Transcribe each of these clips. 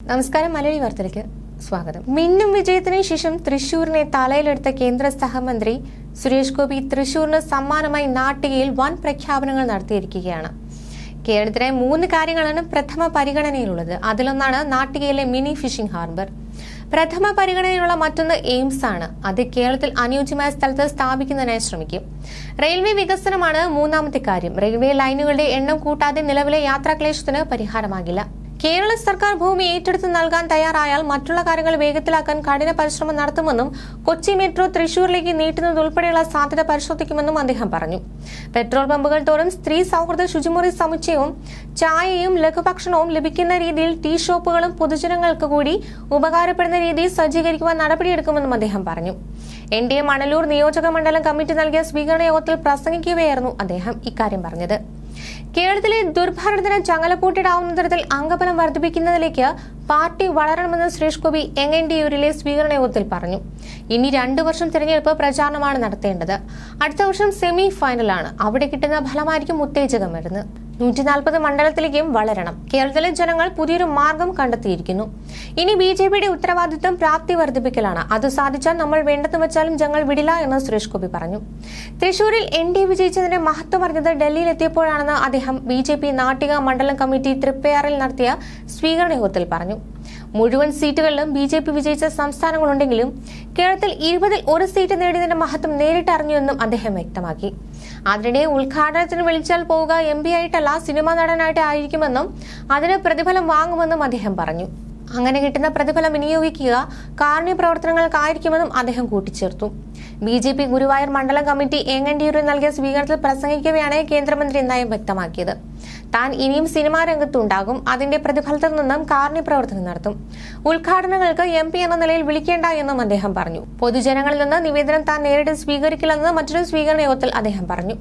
നമസ്കാരം മലയാളി വാർത്തയിലേക്ക് സ്വാഗതം. മിന്നും വിജയത്തിന് ശേഷം തൃശൂരിനെ തലയിലെടുത്ത കേന്ദ്ര സഹമന്ത്രി സുരേഷ് ഗോപി തൃശൂരിന് സമ്മാനമായി നാട്ടികയിൽ വൻ പ്രഖ്യാപനങ്ങൾ നടത്തിയിരിക്കുകയാണ്. കേരളത്തിലെ മൂന്ന് കാര്യങ്ങളാണ് പ്രഥമ പരിഗണനയിലുള്ളത്. അതിലൊന്നാണ് നാട്ടികയിലെ മിനി ഫിഷിംഗ് ഹാർബർ. പ്രഥമ പരിഗണനയിലുള്ള മറ്റൊന്ന് എയിംസ് ആണ്. അത് കേരളത്തിൽ അനുയോജ്യമായ സ്ഥലത്ത് സ്ഥാപിക്കുന്നതിനായി ശ്രമിക്കും. റെയിൽവേ വികസനമാണ് മൂന്നാമത്തെ കാര്യം. റെയിൽവേ ലൈനുകളുടെ എണ്ണം കൂട്ടാതെ നിലവിലെ യാത്രാക്ലേശത്തിന് പരിഹാരമാകില്ല. കേരള സർക്കാർ ഭൂമി ഏറ്റെടുത്ത് നൽകാൻ തയ്യാറായാൽ മറ്റുള്ള കാര്യങ്ങൾ വേഗത്തിലാക്കാൻ കഠിന പരിശ്രമം നടത്തുമെന്നും കൊച്ചി മെട്രോ തൃശൂരിലേക്ക് നീട്ടുന്നത് ഉൾപ്പെടെയുള്ള സാധ്യത പരിശോധിക്കുമെന്നും അദ്ദേഹം പറഞ്ഞു. പെട്രോൾ പമ്പുകൾ തോറും സ്ത്രീ സൗഹൃദ ശുചിമുറി സമുച്ചയവും ചായയും ലഘുഭക്ഷണവും ലഭിക്കുന്ന രീതിയിൽ ടീ ഷോപ്പുകളും പൊതുജനങ്ങൾക്ക് കൂടി ഉപകാരപ്പെടുന്ന രീതിയിൽ സജ്ജീകരിക്കുവാൻ നടപടിയെടുക്കുമെന്നും അദ്ദേഹം പറഞ്ഞു. എൻ ഡി എ മണലൂർ നിയോജക മണ്ഡലം കമ്മിറ്റി നൽകിയ സ്വീകരണ യോഗത്തിൽ പ്രസംഗിക്കുകയായിരുന്നു അദ്ദേഹം ഇക്കാര്യം പറഞ്ഞത്. കേരളത്തിലെ ദുർഭരണത്തിന് ചങ്ങലപ്പൂട്ടിടാവുന്ന തരത്തിൽ അംഗബലം വർദ്ധിപ്പിക്കുന്നതിലേക്ക് പാർട്ടി വളരണമെന്ന് സുരേഷ് ഗോപി എങ്ങൻഡിയൂരിലെ സ്വീകരണ യോഗത്തിൽ പറഞ്ഞു. ഇനി രണ്ടു വർഷം തിരഞ്ഞെടുപ്പ് പ്രചാരണമാണ് നടത്തേണ്ടത്. അടുത്ത വർഷം സെമി ഫൈനലാണ് അവിടെ കിട്ടുന്ന ഫലമായിരിക്കും ഉത്തേജകം വരുന്നത് നൂറ്റി നാൽപ്പത് മണ്ഡലത്തിലേക്കും വളരണം. കേരളത്തിലെ ജനങ്ങൾ പുതിയൊരു മാർഗം കണ്ടെത്തിയിരിക്കുന്നു. ഇനി ബി ജെ പിയുടെ ഉത്തരവാദിത്വം പ്രാപ്തി വർദ്ധിപ്പിക്കലാണ്. അത് സാധിച്ചാൽ നമ്മൾ വേണ്ടെന്ന് വെച്ചാലും ഞങ്ങൾ വിടില്ല എന്ന് സുരേഷ് ഗോപി പറഞ്ഞു. തൃശൂരിൽ എൻ ഡി വിജയിച്ചതിന്റെ മഹത്വം അറിഞ്ഞത് ഡൽഹിയിൽ എത്തിയപ്പോഴാണെന്ന് അദ്ദേഹം ബി ജെ പി നാട്ടിക മണ്ഡലം കമ്മിറ്റി തൃപ്പയാറിൽ നടത്തിയ സ്വീകരണ യോഗത്തിൽ പറഞ്ഞു. മുഴുവൻ സീറ്റുകളിലും ബി ജെ പി വിജയിച്ച സംസ്ഥാനങ്ങളുണ്ടെങ്കിലും കേരളത്തിൽ ഇരുപതിൽ ഒരു സീറ്റ് നേടിയതിന്റെ മഹത്വം നേരിട്ട് അറിഞ്ഞുവെന്നും അദ്ദേഹം വ്യക്തമാക്കി. അതിനിടെ ഉദ്ഘാടനത്തിന് വിളിച്ചാൽ പോവുക എം പി ആയിട്ടല്ല സിനിമാ നടനായിട്ട് ആയിരിക്കുമെന്നും അതിന് പ്രതിഫലം വാങ്ങുമെന്നും അദ്ദേഹം പറഞ്ഞു. അങ്ങനെ കിട്ടുന്ന പ്രതിഫലം വിനിയോഗിക്കുക കാരുണ്യ പ്രവർത്തനങ്ങൾക്കായിരിക്കുമെന്നും അദ്ദേഹം കൂട്ടിച്ചേർത്തു. ബി ജെ പി ഗുരുവായൂർ മണ്ഡലം കമ്മിറ്റി ഏങ്ങണ്ടിയൂരിൽ നൽകിയ സ്വീകരണത്തിൽ പ്രസംഗിക്കവെയാണ് കേന്ദ്രമന്ത്രി നയം വ്യക്തമാക്കിയത്. താൻ ഇനിയും സിനിമാ രംഗത്തുണ്ടാകും അതിന്റെ പ്രതിഫലത്തിൽ നിന്നും കാർണി പ്രവർത്തനം നടത്തും. ഉദ്ഘാടനങ്ങൾക്ക് എം പി എന്ന നിലയിൽ വിളിക്കേണ്ട എന്നും അദ്ദേഹം പറഞ്ഞു. പൊതുജനങ്ങളിൽ നിന്ന് നിവേദനം താൻ നേരിട്ട് സ്വീകരിക്കില്ലെന്ന് മറ്റൊരു സ്വീകരണ യോഗത്തിൽ അദ്ദേഹം പറഞ്ഞു.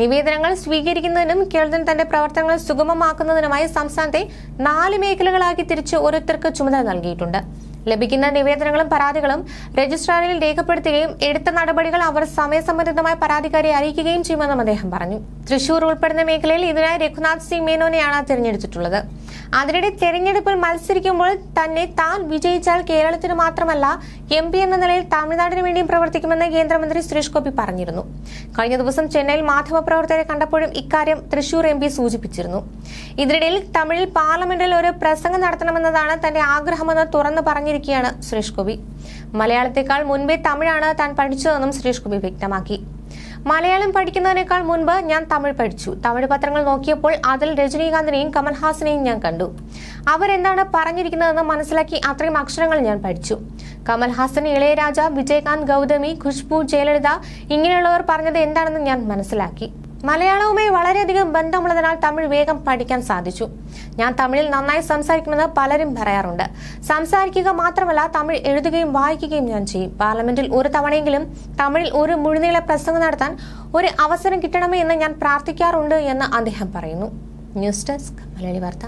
നിവേദനങ്ങൾ സ്വീകരിക്കുന്നതിനും കേരളത്തിന് തന്റെ പ്രവർത്തനങ്ങൾ സുഗമമാക്കുന്നതിനുമായി സംസ്ഥാനത്തെ നാല് മേഖലകളാക്കി തിരിച്ച് ഓരോരുത്തർക്ക് ചുമതല നൽകിയിട്ടുണ്ട്. ലഭിക്കുന്ന നിവേദനങ്ങളും പരാതികളും രജിസ്ട്രാറിൽ രേഖപ്പെടുത്തുകയും എടുത്ത നടപടികൾ അവർ സമയസംബന്ധിതമായി പരാതിക്കാരെ അറിയിക്കുകയും ചെയ്യുമെന്നും അദ്ദേഹം പറഞ്ഞു. തൃശൂർ ഉൾപ്പെടുന്ന മേഖലയിൽ ഇതിനായി രഘുനാഥ് സിംഗ് മേനോനെയാണ് തിരഞ്ഞെടുത്തിട്ടുള്ളത്. അതിനിടെ തെരഞ്ഞെടുപ്പിൽ മത്സരിക്കുമ്പോൾ തന്നെ താൻ വിജയിച്ചാൽ കേരളത്തിന് മാത്രമല്ല എം എന്ന നിലയിൽ തമിഴ്നാടിന് വേണ്ടിയും പ്രവർത്തിക്കുമെന്ന് കേന്ദ്രമന്ത്രി സുരേഷ് ഗോപി പറഞ്ഞിരുന്നു. കഴിഞ്ഞ ദിവസം ചെന്നൈയിൽ മാധ്യമപ്രവർത്തകരെ കണ്ടപ്പോഴും ഇക്കാര്യം തൃശൂർ എം പി സൂചിപ്പിച്ചിരുന്നു. ഇതിനിടയിൽ തമിഴിൽ പാർലമെന്റിൽ ഒരു പ്രസംഗം നടത്തണമെന്നതാണ് തന്റെ ആഗ്രഹമെന്ന് തുറന്നു പറഞ്ഞിരിക്കുകയാണ് സുരേഷ് ഗോപി. മലയാളത്തെക്കാൾ മുൻപേ തമിഴാണ് താൻ പഠിച്ചതെന്നും സുരേഷ് ഗോപി വ്യക്തമാക്കി. മലയാളം പഠിക്കുന്നതിനേക്കാൾ മുൻപ് ഞാൻ തമിഴ് പഠിച്ചു. തമിഴ് പത്രങ്ങൾ നോക്കിയപ്പോൾ അതിൽ രജനീകാന്തിനെയും കമൽഹാസനെയും ഞാൻ കണ്ടു. അവരെന്താണ് പറഞ്ഞിരിക്കുന്നതെന്ന് മനസ്സിലാക്കി അത്രയും അക്ഷരങ്ങൾ ഞാൻ പഠിച്ചു. കമൽഹാസൻ ഇളയരാജ വിജയകാന്ത് ഗൗതമി ഖുഷ്ബു ജയലളിത ഇങ്ങനെയുള്ളവർ പറഞ്ഞത് എന്താണെന്ന് ഞാൻ മനസ്സിലാക്കി. മലയാളവുമായി വളരെയധികം ബന്ധമുള്ളതിനാൽ തമിഴ് വേഗം പഠിക്കാൻ സാധിച്ചു. ഞാൻ തമിഴിൽ നന്നായി സംസാരിക്കുമെന്ന് പലരും പറയാറുണ്ട്. സംസാരിക്കുക മാത്രമല്ല തമിഴ് എഴുതുകയും വായിക്കുകയും ഞാൻ ചെയ്യും. പാർലമെന്റിൽ ഒരു തവണയെങ്കിലും തമിഴിൽ ഒരു മുഴുനീള പ്രസംഗം നടത്താൻ ഒരു അവസരം കിട്ടണമേ എന്ന് ഞാൻ പ്രാർത്ഥിക്കാറുണ്ട് എന്ന് അദ്ദേഹം പറയുന്നു. ന്യൂസ് ഡെസ്ക് മലയാളി വാർത്ത.